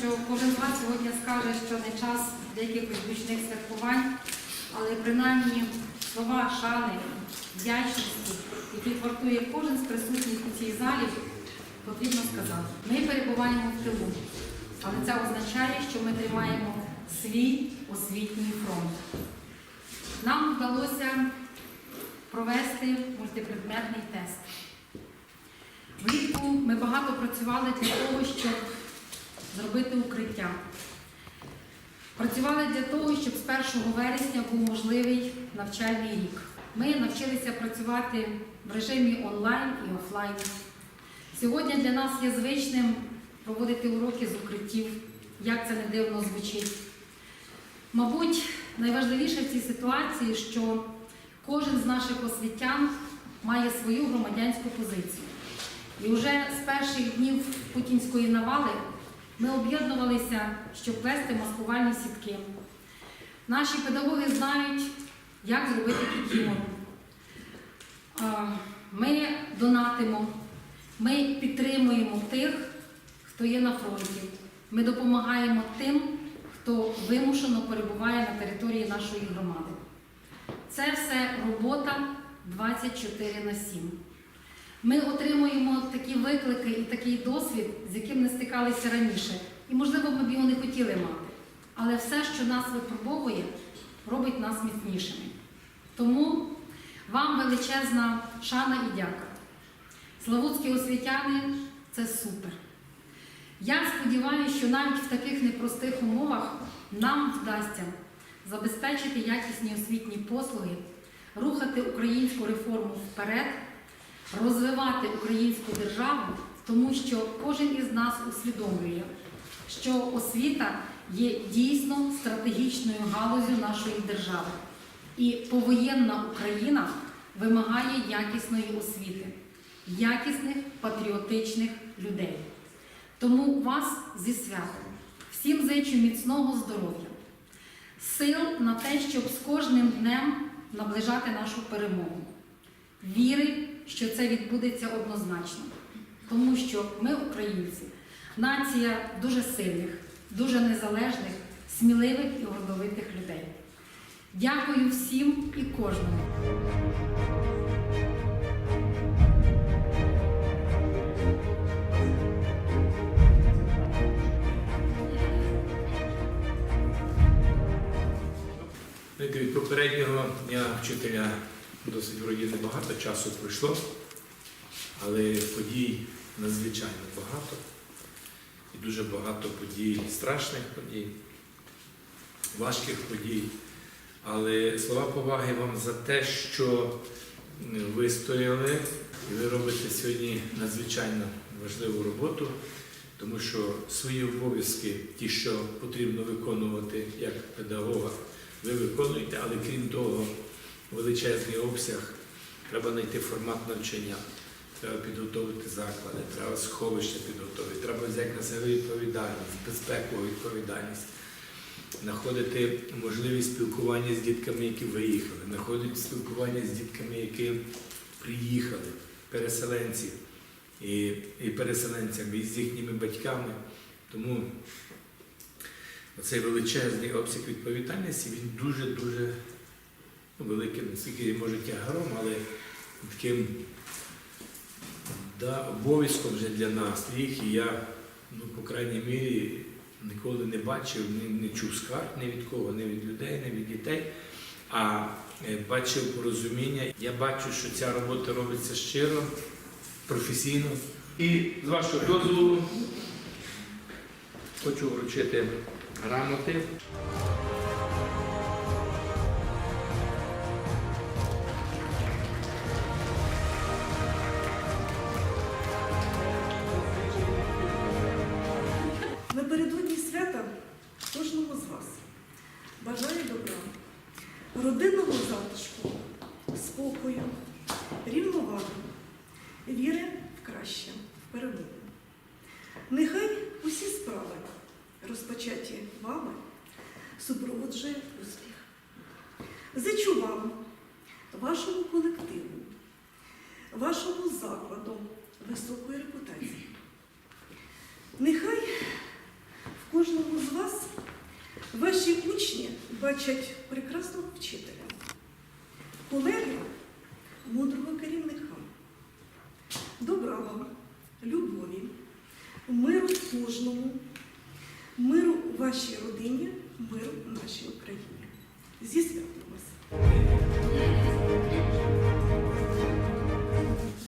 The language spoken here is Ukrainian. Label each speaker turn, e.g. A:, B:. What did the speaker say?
A: що кожен з вас сьогодні скаже, що не час для якихось святкувань, але принаймні слова шани, вдячності, які вартує кожен з присутніх у цій залі, потрібно сказати. Ми перебуваємо в тилу, але це означає, що ми тримаємо свій освітній фронт. Нам вдалося провести мультипредметний тест. Влітку ми багато працювали для того, щоб зробити укриття. Працювали для того, щоб з 1 вересня був можливий навчальний рік. Ми навчилися працювати в режимі онлайн і офлайн. Сьогодні для нас є звичним проводити уроки з укриттів, як це не дивно звучить. Мабуть, найважливіше в цій ситуації, що кожен з наших освітян має свою громадянську позицію. І вже з перших днів путінської навали ми об'єднувалися, щоб плести маскувальні сітки. Наші педагоги знають, як зробити кікімору. Ми донатимо, ми підтримуємо тих, хто є на фронті. Ми допомагаємо тим, хто вимушено перебуває на території нашої громади. Це все робота 24 на 7. Ми отримуємо такі виклики і такий досвід, з яким не стикалися раніше. І, можливо, ми б його не хотіли мати. Але все, що нас випробовує, робить нас міцнішими. Тому вам величезна шана і дяка. Славутські освітяни це супер. Я сподіваюся, що навіть в таких непростих умовах нам вдасться забезпечити якісні освітні послуги, рухати українську реформу вперед, розвивати українську державу, тому що кожен із нас усвідомлює, що освіта є дійсно стратегічною галузю нашої держави. І повоєнна Україна вимагає якісної освіти, якісних патріотичних людей. Тому вас зі святом, всім зичу міцного здоров'я, сил на те, щоб з кожним днем наближати нашу перемогу. Віри, що це відбудеться однозначно, тому що ми, українці, нація дуже сильних, дуже незалежних, сміливих і гордовитих людей. Дякую всім і кожному.
B: Від попереднього дня вчителя досить вроді небагато часу пройшло, але подій надзвичайно багато. І дуже багато подій, страшних подій, важких подій. Але слова поваги вам за те, що ви стояли і ви робите сьогодні надзвичайно важливу роботу, тому що свої обов'язки, ті, що потрібно виконувати як педагога, ви виконуєте, але крім того, величезний обсяг, треба знайти формат навчання, треба підготовити заклади, треба сховище підготовити, треба взяти на себе відповідальність, безпекову відповідальність, знаходити можливість спілкування з дітками, які виїхали, знаходити спілкування з дітками, які приїхали, переселенці і, і переселенцями, і з їхніми батьками. Тому Оцей величезний обсяг відповідальності, він дуже-дуже великим, наскільки може тягаром, але таким да, обов'язком вже для нас їх. І я, ну, по крайній мірі, ніколи не бачив, не, не чув скарг ні від кого, ні від людей, ні від дітей, а е, бачив порозуміння. Я бачу, що ця робота робиться щиро, професійно. І з вашого дозволу хочу вручити грамоти.
C: Добра, родинного затишку, спокою, рівноваги, віри в краще, в перемогу. Нехай усі справи, розпочаті вами, супроводжує успіх. Зичу вам, вашому колективу, вашому закладу високої репутації. Нехай в Учні бачать прекрасного вчителя, колеги мудрого керівника, добра вам, любові, миру кожному, миру вашій родині, миру нашій Україні. Зі святом вас!